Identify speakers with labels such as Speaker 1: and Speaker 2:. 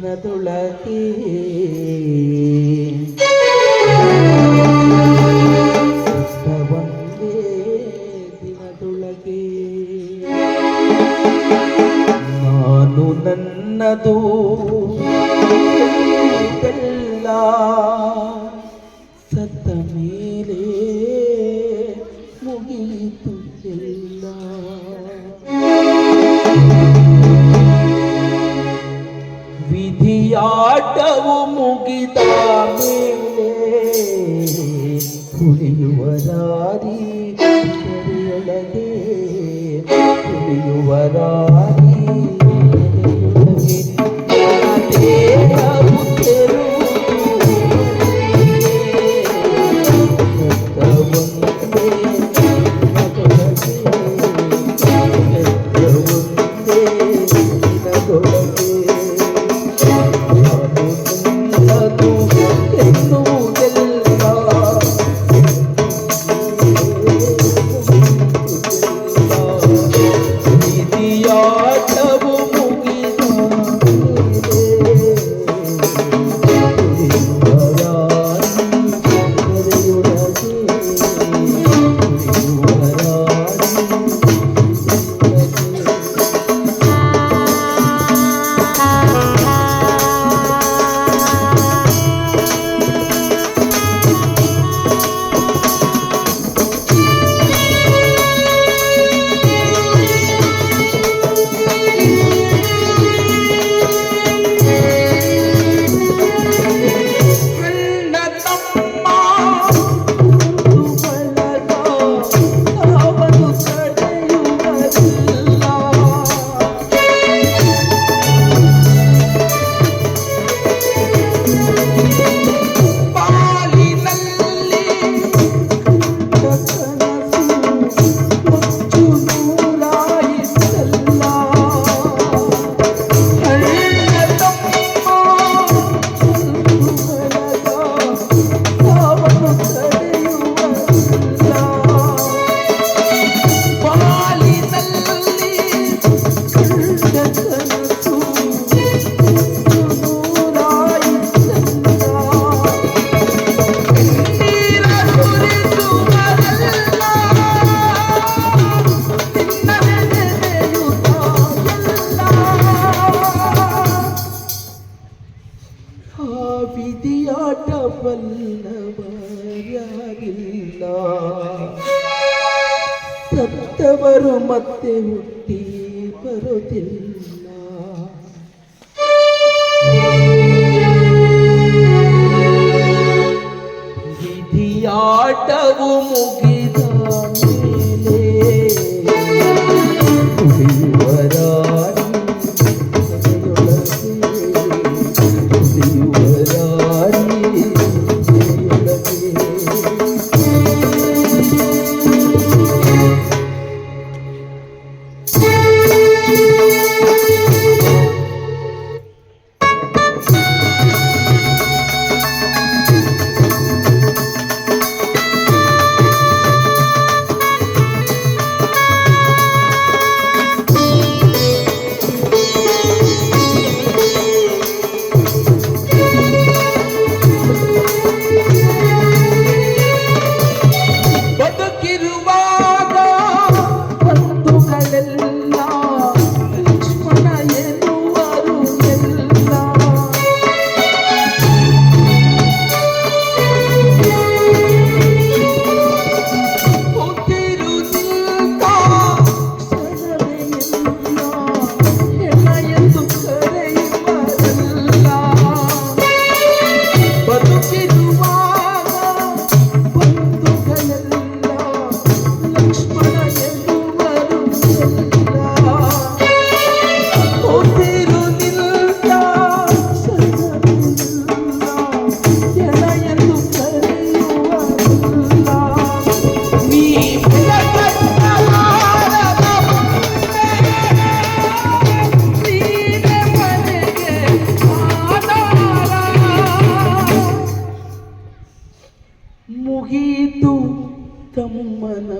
Speaker 1: ದಿನದೊಳಗೆ ಒಂದೇ ದಿನದೊಳಗೆ ನಾನು ನನ್ನದು ಎಲ್ಲ ಸತ್ತ ಮೇಲೆ ಮುಗಿಯಿತು ಎಲ್ಲ. ಕುಣಿಯುವ ದಾರಿ ಕೆರೆಯೊಳಗೆ ತುಳಿಯುವ ದಾರಿ ವಿಧಿಯಾಟವಲ್ಲವರಿಲ್ಲ ಸತ್ತವರು ಮತ್ತೆ ಹುಟ್ಟಿ ಬರುತ್ತಿಲ್ಲ ವಿಧಿಯಾಟವು ನಿಮ್ಮನ